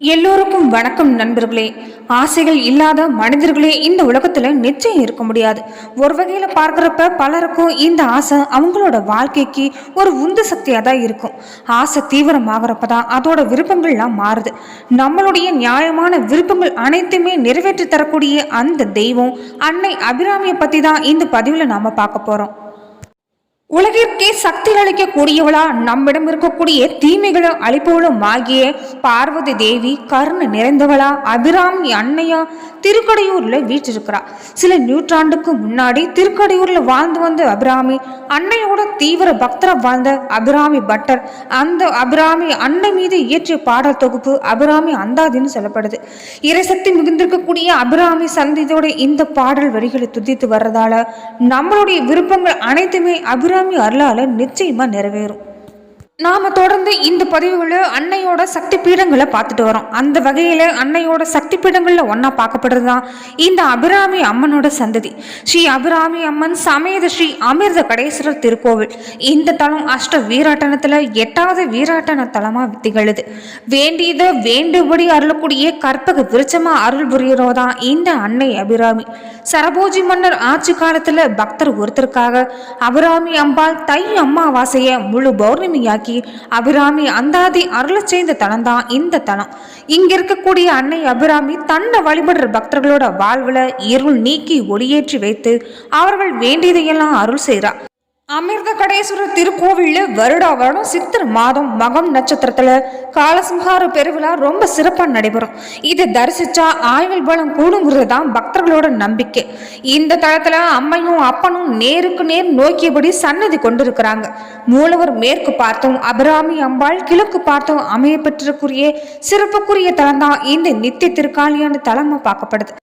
எல்லோருக்கும் வணக்கம் நண்பர்களே. ஆசைகள் இல்லாத மனிதர்களே இந்த உலகத்துல நிச்சயம் இருக்க முடியாது. ஒரு வகையில பார்க்குறப்ப பலருக்கும் இந்த ஆசை அவங்களோட வாழ்க்கைக்கு ஒரு உந்து சக்தியாக தான் இருக்கும். ஆசை தீவிரமாகறப்ப தான் அதோட விருப்பங்கள்லாம் மாறுது. நம்மளுடைய நியாயமான விருப்பங்கள் அனைத்துமே நிறைவேற்றி தரக்கூடிய அந்த தெய்வம் அன்னை அபிராமியை பத்தி தான் இந்த பதிவில் நாம பார்க்க போறோம். உலகிற்கே சக்தி அளிக்க கூடியவளா நம்மிடம் இருக்கக்கூடிய தீமைகளை அழிப்பவளும் ஆகிய பார்வதி தேவி கருணை நிறைந்தவளா அபிராமி அன்னையா திருக்கடையூர்ல வீற்றிருக்கிறா. சில நூற்றாண்டுக்கு முன்னாடி திருக்கடையூர்ல வாழ்ந்து வந்த அபிராமி அன்னையோட தீவிர பக்தரா வாழ்ந்த அபிராமி பட்டர். அந்த அபிராமி அன்னை மீது இயற்றிய பாடல் தொகுப்பு அபிராமி அந்தாதின்னு சொல்லப்படுது. இறைசக்தி மிகுந்திருக்கக்கூடிய அபிராமி சந்தித்தோட இந்த பாடல் வரிகளை துதித்து வர்றதால நம்மளுடைய விருப்பங்கள் அனைத்துமே அபிராமி அரலாளர் நிச்சயமாக நிறைவேறும். நாம தொடர்ந்து இந்த பதிவுகளை அன்னையோட சக்தி பீடங்களை பார்த்துட்டு வரோம். அந்த வகையில் அன்னையோட சக்தி பீடங்களில் ஒன்றா பார்க்கப்படுறது தான் இந்த அபிராமி அம்மனோட சந்ததி. ஸ்ரீ அபிராமி அம்மன் சமேத ஸ்ரீ அமிர்த கடேஸ்வரர் திருக்கோவில். இந்த தலம் அஷ்ட வீராட்டனத்தில் எட்டாவது வீராட்டன தலமாக திகழுது. வேண்டியதை வேண்டுபடி அருளக்கூடிய கற்பக விருச்சமாக அருள் புரியறோதான் இந்த அன்னை அபிராமி. சரபோஜி மன்னர் ஆட்சி காலத்தில் பக்தர் ஒருத்தருக்காக அபிராமி அம்பாள் தை அம்மாவாசையை முழு பௌர்ணமியாக்கி அபிராமி அந்தாதி அருள செய்த தலம் தான் இந்த தலம் இங்க இருக்கக்கூடிய அன்னை அபிராமி தன்னை வழிபடுற பக்தர்களோட வாழ்வுல இருள் நீக்கி ஒளியேற்றி வைத்து அவர்கள் வேண்டியதையெல்லாம் அருள் செய்றா. அமிர்த கடேஸ்வரர் திருக்கோவிலில் வருடா வருடம் சித்திர மாதம் மகம் நட்சத்திரத்தில் காலசம்ஹார பெருவிழா ரொம்ப சிறப்பாக நடைபெறும். இதை தரிசிச்சா ஆயுள் பலம் கூடுங்கிறது தான் பக்தர்களோட நம்பிக்கை. இந்த தளத்தில் அம்மையும் அப்பனும் நேருக்கு நேர் நோக்கியபடி சன்னதி கொண்டிருக்கிறாங்க. மூலவர் மேற்கு பார்த்தும் அபிராமி அம்பாள் கிழக்கு பார்த்தும் அமைய பெற்றிருக்குரிய சிறப்புக்குரிய தலம் தான் இந்த நித்திய திருக்காளியான தலமா பார்க்கப்படுது.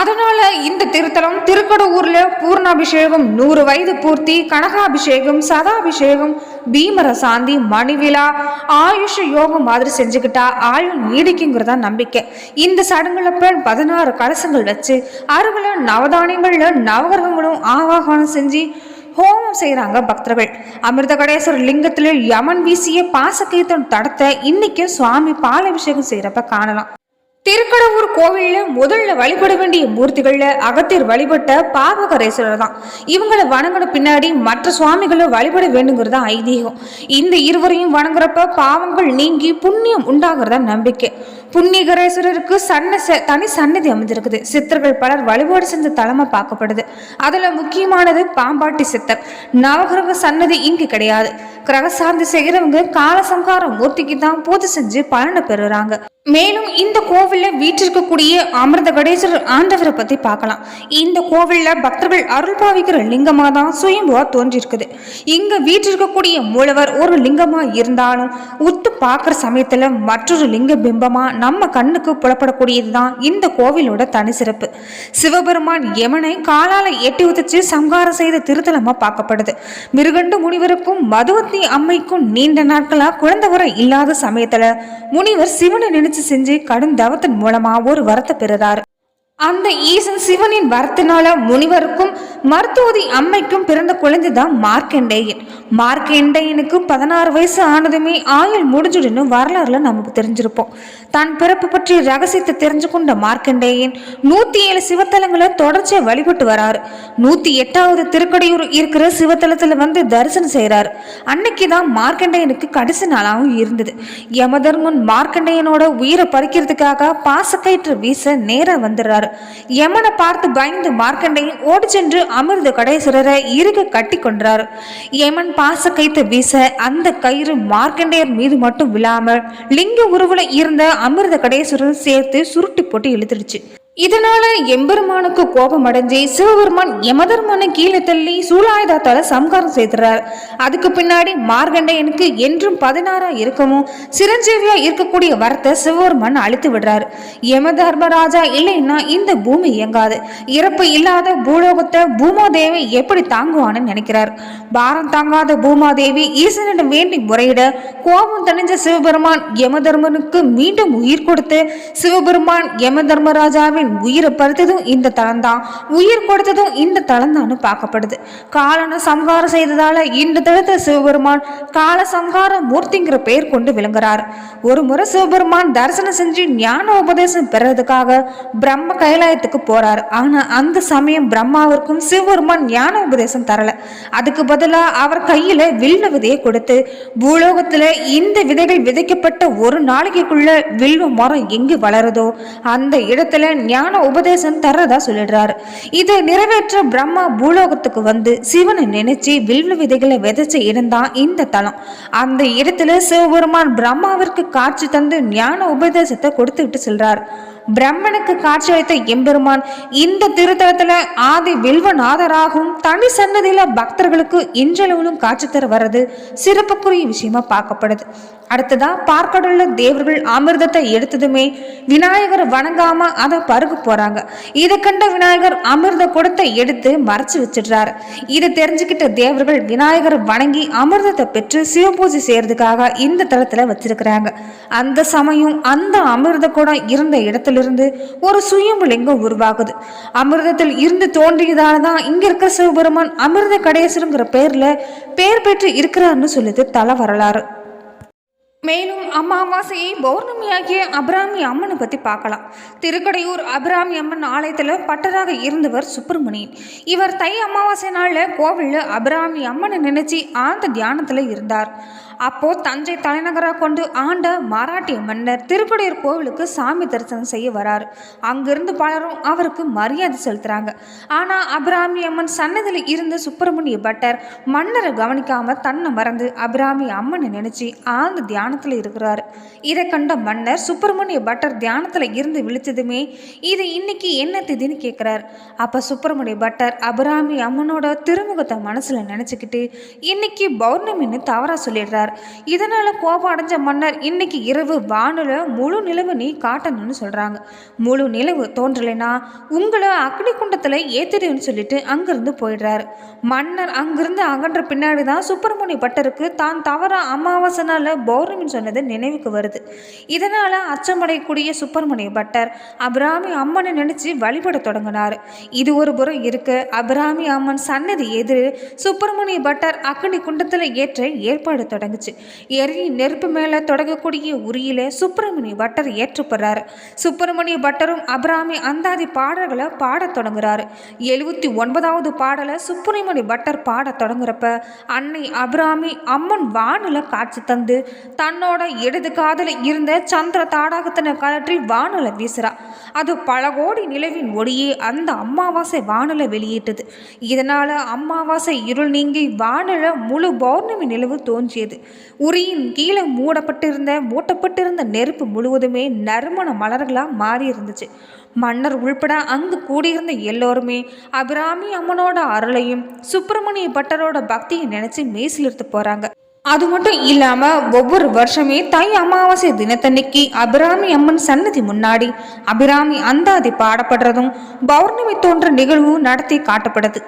அதனால இந்த திருத்தலம் திருக்கடவுர்ல பூர்ணாபிஷேகம் நூறு வயது பூர்த்தி கனகாபிஷேகம் சதாபிஷேகம் பீமர சாந்தி மணிவிழா ஆயுஷ யோகம் மாதிரி செஞ்சுக்கிட்டா ஆயுள் நீடிக்குங்கிறதா நம்பிக்கை. இந்த சடங்குல பதினாறு கலசங்கள் வச்சு அருகில் நவதானியங்கள்ல நவகிரகங்களும் ஆவாகனம் செஞ்சு ஹோமம் செய்கிறாங்க பக்தர்கள். அமிர்த கடேஸ்வரர் லிங்கத்தில் யமன் வீசிய பாசக்கீர்த்தன் தடத்தை இன்னைக்கு சுவாமி பாலாபிஷேகம் செய்கிறப்ப காணலாம். திருக்கடவுர் கோவில்ல முதல்ல வழிபட வேண்டிய மூர்த்திகள்ல அகத்தியர் வழிபட்ட பாவகரேஸ்வரர் தான். இவங்களை வணங்கின பின்னாடி மற்ற சுவாமிகளை வழிபட வேண்டுங்கிறது தான் ஐதீகம். இந்த இருவரையும் வணங்குறப்ப பாவங்கள் நீங்கி புண்ணியம் உண்டாகிறதா நம்பிக்கை. புண்ணியகரேஸ்வரருக்கு சன்ன ச- தனி சன்னதி அமைஞ்சிருக்குது. சித்தர்கள் பலர் வழிபாடு செஞ்ச தலைமை பார்க்கப்படுது. அதுல முக்கியமானது பாம்பாட்டி சித்தர். நவகிரக சன்னதி இங்கு கிடையாது. கிரகசாந்தி செய்கிறவங்க காலசங்கார மூர்த்திக்கு தான் பூஜை செஞ்சு பலனை பெறுறாங்க. மேலும் இந்த கோவில்ல வீற்றிருக்கக்கூடிய அமிர்த கடேஸ்வரர் ஆண்டவரை பத்தி பார்க்கலாம். இந்த கோவில்ல பக்தர்கள் அருள் பாவிக்கிற லிங்கமா தான் சுயம்புவா தோன்றியிருக்குது. இங்க வீற்றிருக்கக்கூடிய மூலவர் ஒரு லிங்கமா இருந்தாலும் உத்து பார்க்குற சமயத்துல மற்றொரு லிங்க பிம்பமா நம்ம கண்ணுக்கு புலப்படக்கூடியது தான் இந்த கோவிலோட தனி சிறப்பு. சிவபெருமான் யமனை காலால எட்டி உதச்சு சங்காரம் செய்த திருத்தலமா பார்க்கப்படுது. மிருகண்டு முனிவருக்கும் மதுவத் மதுவத்தி அம்மைக்கும் நீண்ட நாட்களா குழந்தை வர இல்லாத சமயத்துல முனிவர் சிவனை நினைச்சு செஞ்சு கடும் தவத்தின் மூலமா ஒரு வரத்தை பெறுறார். அந்த ஈசன் சிவனின் வரத்தினால முனிவருக்கும் மருத்துவதி அம்மைக்கும் பிறந்த குழந்தை தான் மார்க்கண்டேயன். மார்க்கண்டேயனுக்கு பதினாறு வயசு ஆனதுமே ஆயுள் முடிஞ்சுடுன்னு வரலாறுல நமக்கு தெரிஞ்சிருப்போம். தன் பிறப்பு பற்றிய ரகசியத்தை தெரிஞ்சு கொண்ட மார்க்கண்டேயன் நூத்தி ஏழு சிவத்தலங்களை தொடர்ச்சியா வழிபட்டு வராரு. நூத்தி எட்டாவது திருக்கடையூர் இருக்கிற சிவத்தலத்துல வந்து தரிசனம் செய்யறாரு அன்னைக்கு தான் மார்க்கண்டேயனுக்கு கடைசி நாளாகவும் இருந்தது. யமதர்மன் மார்க்கண்டேயனோட உயிரை பறிக்கிறதுக்காக பாசக்கயிற்று வீச நேரா வந்துடுறாரு. யமனை பார்த்து பயந்து மார்க்கண்டையும் ஓடி சென்று அமிர்த கடேஸ்வரரை இறுக கட்டி கொன்றார். யமன் கைத்து வீச அந்த கயிறு மார்க்கண்டேயர் மீது மட்டும் விழாமல் லிங்க உருவில் இருந்த அமிர்த கடேஸ்வரர் சேர்த்து சுருட்டி போட்டு இழுத்துடுச்சு. இதனால எம்பெருமானுக்கு கோபம் அடைஞ்சு சிவபெருமான் யமதர்மனை கீழே தள்ளி சூலாயுதத்தால சம்காரம் செய்துறார் அதுக்கு பின்னாடி மார்கண்டையனுக்கு என்றும் பதினாறா இருக்கவும் சிரஞ்சீவியா இருக்கக்கூடிய வரத்தை சிவபெருமான் அழித்து விடுறாரு. யம தர்மராஜா இல்லைன்னா இந்த பூமி இயங்காது. இறப்பு இல்லாத பூலோகத்தை பூமாதேவி எப்படி தாங்குவான்னு நினைக்கிறார். பாரம் தாங்காத பூமாதேவி ஈசனிடம் வேண்டி முறையிட கோபம் தணிஞ்ச சிவபெருமான் யமதர்மனுக்கு மீண்டும் உயிர் கொடுத்து சிவபெருமான் யம தர்மராஜாவை ராஜாவின் உயிரை பறித்ததும் இந்த தளம்தான். உயிர் கொடுத்ததும் இந்த தளம்தான்னு தான் பார்க்கப்படுது. காலனை சம்ஹாரம் செய்ததால இந்த தளத்தை சிவபெருமான் கால சம்ஹார மூர்த்திங்கிற பெயர் கொண்டு விளங்குறார். ஒரு முறை சிவபெருமான் தரிசனம் செஞ்சு ஞான உபதேசம் பெறதுக்காக பிரம்ம கைலாயத்துக்கு போறார். ஆனா அந்த சமயம் பிரம்மாவிற்கும் சிவபெருமான் ஞான உபதேசம் தரல. அதுக்கு பதிலா அவர் கையில வில்ல விதையை கொடுத்து பூலோகத்துல இந்த விதைகள் விதைக்கப்பட்ட ஒரு நாளைக்குள்ள வில்வ மரம் எங்கு வளருதோ அந்த இடத்துல ஞான உபதேசம் தர்றதா சொல்லிடுறாரு. இதை நிறைவேற்ற பிரம்மா பூலோகத்துக்கு வந்து சிவனை நினைச்சு வில்வ விதைகளை விதைச்சு இருந்தான் இந்த தலம். அந்த இடத்துல சிவபெருமான் பிரம்மாவிற்கு காட்சி தந்து ஞான உபதேசத்தை கொடுத்து விட்டு செல்றார். பிரம்மனுக்கு காட்சியளித்த எம்பெருமான் இந்த திருத்தலத்துல ஆதி வில்வநாதராகவும் தனி சன்னதியில பக்தர்களுக்கு இன்றளவிலும் காட்சி தர வர்றது சிறப்புக்குரிய விஷயமா பார்க்கப்படுது. அடுத்ததா பார்க்கடல்ல தேவர்கள் அமிர்தத்தை எடுத்ததுமே விநாயகரை வணங்காம அதை பருக போறாங்க. இதை கண்ட விநாயகர் அமிர்த குடத்தை எடுத்து மறைச்சு வச்சிடுறாரு. இதை தெரிஞ்சுக்கிட்ட தேவர்கள் விநாயகரை வணங்கி அமிர்தத்தை பெற்று சிவபூஜை செய்யறதுக்காக இந்த தளத்துல வச்சிருக்கிறாங்க. அந்த சமயம் அந்த அமிர்த குடம் இருந்த இடத்திலிருந்து ஒரு சுயம்புலிங்கம் உருவாகுது. அமிர்தத்தில் இருந்து தோன்றியதால தான் இங்க இருக்க சிவபெருமான் அமிர்த கடேசருங்கிற பேர்ல பேர் பெற்று இருக்கிறார்னு சொல்லுது தல வரலாறு. மேலும் அமாவாசையை பௌர்ணமியாகிய அபிராமி அம்மனை பற்றி பார்க்கலாம். திருக்கடையூர் அபிராமி அம்மன் ஆலயத்தில் பட்டராக இருந்தவர் சுப்பிரமணியன். இவர் தை அமாவாசை நாளில் கோவிலில் அபிராமி அம்மனை நினைச்சு ஆழ்ந்த தியானத்தில் இருந்தார். அப்போ தஞ்சை தலைநகராக கொண்டு ஆண்ட மராட்டிய மன்னர் திருக்கடையூர் கோவிலுக்கு சாமி தரிசனம் செய்ய வராரு. அங்கிருந்து பலரும் அவருக்கு மரியாதை செலுத்துறாங்க. ஆனா அபிராமி அம்மன் சன்னதியில் இருந்த சுப்பிரமணிய பட்டர் மன்னரை கவனிக்காம தன்னை மறந்து அபிராமி அம்மனை நினைச்சு ஆழ்ந்த தியானத்துல இருக்கிறாரு. இதை கண்ட மன்னர் சுப்பிரமணிய பட்டர் தியானத்துல இருந்து விழிச்சதுமே இது இன்னைக்கு என்ன திதின்னு கேட்கிறார் அப்ப சுப்பிரமணிய பட்டர் அபிராமி அம்மனோட திருமுகத்தை மனசுல நினைச்சுக்கிட்டு இன்னைக்கு பௌர்ணமின்னு தவறா சொல்லிடுறார். இதனால் கோபம் அடைஞ்ச மன்னர் இன்னைக்கு இரவு வானில் முழு நிலவு நீ காட்டணும்னு சொல்கிறாங்க முழு நிலவு தோன்றலைனா உங்களை அக்னி குண்டத்தில் ஏத்திடுன்னு சொல்லிட்டு அங்கேருந்து போயிடுறாரு. மன்னர் அங்கிருந்து அகன்ற பின்னாடி தான் சுப்பிரமணிய பட்டருக்கு தான் தவற அமாவாசை நாள் பௌர்ணமின்னு சொன்னது நினைவுக்கு வருது. இதனால் அச்சமடையக்கூடிய சுப்பிரமணிய பட்டர் அபிராமி அம்மனை நினச்சி வழிபட தொடங்கினார். இது ஒரு புறம் இருக்க. அபிராமி அம்மன் சன்னதி எதிர் சுப்பிரமணிய பட்டர் அக்னி குண்டத்தில் ஏற்ற ஏற்பாடு தொடங்குச்சு எரி நெருப்பு மேலே தொடங்கக்கூடிய உரியில சுப்பிரமணிய பட்டர் ஏற்றுப்படுறாரு. சுப்பிரமணிய பட்டரும் அபிராமி அந்தாதி பாடல்களை பாடத் தொடங்குறாரு. எழுபத்தி ஒன்பதாவது பாடலை சுப்பிரமணிய பட்டர் பாடத் தொடங்குறப்ப அன்னை அபிராமி அம்மன் வானில காட்சி தந்து தன்னோட இடது காதல இருந்த சந்திர தாடாகத்தின கலற்றி வானல வீசுறா. அது பல கோடி நிலவின் ஒளியே அந்த அம்மாவாசை வானிலை வெளியிட்டது இதனால அம்மாவாசை இருள் நீங்கி வானல முழு பௌர்ணமி நிலவு தோன்றியது. உரியின் கீழே மூடப்பட்டிருந்த மூட்டப்பட்டிருந்த நெருப்பு முழுவதுமே நறுமண மலர்களாக மாறி இருந்துச்சு மன்னர் உள்பட அங்கு கூடியிருந்த எல்லோருமே அபிராமி அம்மனோட அருளையும் சுப்பிரமணிய பட்டரோட பக்தியை நினைச்சு மேசிலிருத்து போறாங்க. அது மட்டும் இல்லாம ஒவ்வொரு வருஷமே தை அமாவாசை தினத்தன்னைக்கு அபிராமி அம்மன் சன்னதி முன்னாடி அபிராமி அந்தாதி பாடப்படுறதும் பௌர்ணமி தோன்ற நிகழ்வும் நடத்தி காட்டப்படுது.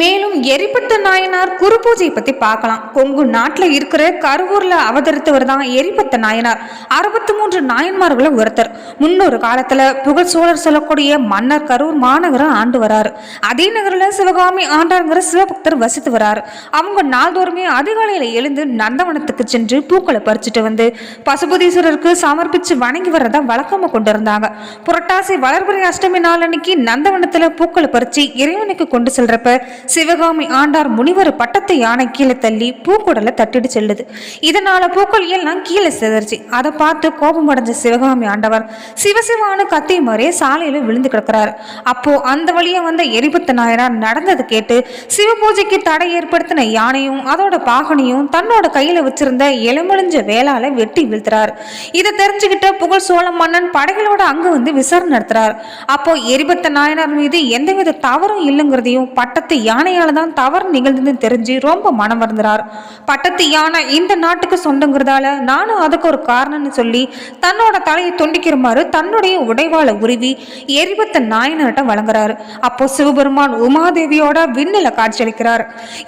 மேலும் எரிபத்த நாயனார் குரு பூஜை பத்தி பார்க்கலாம். கொங்கு நாட்டில் இருக்கிற கருவூர்ல அவதரித்தவர் தான் எரிபத்த நாயனார். அறுபத்தி மூன்று நாயன்மார்களை ஒருத்தர் முன்னொரு காலத்துல புகழ் சோழர் சொல்லக்கூடிய மன்னர் கரூர் மாநகரம் ஆண்டு வராரு. அதே நகரில் சிவகாமி ஆண்டாருங்கிற சிவபக்தர் வசித்து வராரு. அவங்க நாள்தோறுமே அதிகாலையில எழுந்து நந்தவனத்துக்கு சென்று பூக்களை பறிச்சுட்டு வந்து பசுபதீஸ்வரருக்கு சமர்ப்பிச்சு வணங்கி வர்றதா வழக்கமா கொண்டு இருந்தாங்க புரட்டாசி வளர்பிறை அஷ்டமி நாள் அன்னைக்கு நந்தவனத்துல பூக்களை பறிச்சு இறைவனுக்கு கொண்டு செல்றப்ப சிவகாமி ஆண்டார் முனிவர் பட்டத்து யானை கீழே தள்ளி பூக்குடலை தட்டிட்டு செல்லுது. இதனால பூக்கள் எல்லாம் கீழே சிதறிச்சு. அதை பார்த்து கோபம் அடைஞ்ச சிவகாமி ஆண்டவர் சிவசிவானு கத்தி மாதிரியே சாலையில விழுந்து கிடக்குறாரு. அப்போ அந்த வழியா வந்த எரிபத்த நாயனார் நடந்தது கேட்டு சிவ பூஜைக்கு தடை ஏற்படுத்தின யானையும் அதோட பாகனையும் தன்னோட கையில வச்சிருந்த எலுமிழிஞ்ச வேளால வெட்டி வீழ்த்துறாரு. இதை தெரிஞ்சுக்கிட்ட புகழ் சோழ மன்னன் படைகளோட அங்கு வந்து விசாரணை நடத்துறாரு. அப்போ எரிபத்த நாயனார் மீது எந்தவித தவறும் இல்லைங்கிறதையும் பட்டத்து யானையால தான் தவறு நிகழ்ந்ததுன்னு தெரிஞ்சு ரொம்ப மனம் வருந்துறார். பட்டத்து யானை இந்த நாட்டுக்கு சொந்தங்கிறதால நானும் அதுக்கு ஒரு காரணம்னு சொல்லி தன்னோட தலையை துண்டிக்கிறமாறு தன்னுடைய உடைவாளை உருவி எரிபத்த நாயனர்கிட்ட வழங்குறாரு. அப்போ சிவபெருமான் உமாதேவியோட விண்ணில காட்சியளிக்கிறார்.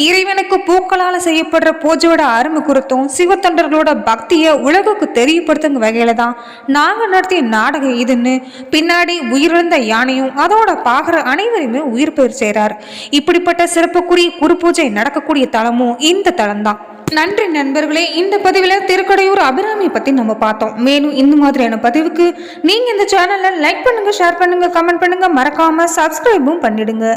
இறைவனுக்கு பூக்களால செய்யப்படுற பூஜையோட அருமை குறித்தும் சிவத்தொண்டர்களோட பக்தியை உலகுக்கு தெரியப்படுத்துங்க வகையில தான் நாங்கள் நடத்திய நாடகம் இதுன்னு. பின்னாடி உயிரிழந்த யானையும் அதோட பாகர அனைவருமே உயிர் பெயர் செய்கிறார் இப்படிப்பட்ட சிறப்புக்குரிய குரு பூஜை நடக்கக்கூடிய தலமும் இந்த தலம்தான். நன்றி நண்பர்களே இந்த பதிவில் திருக்கடையூர் அபிராமி பற்றி நம்ம பார்த்தோம். மேலும் இந்த மாதிரியான பதிவுக்கு நீங்கள் இந்த சேனலை லைக் பண்ணுங்கள் ஷேர் பண்ணுங்கள் கமெண்ட் பண்ணுங்கள் மறக்காமல் சப்ஸ்கிரைபும் பண்ணிடுங்க.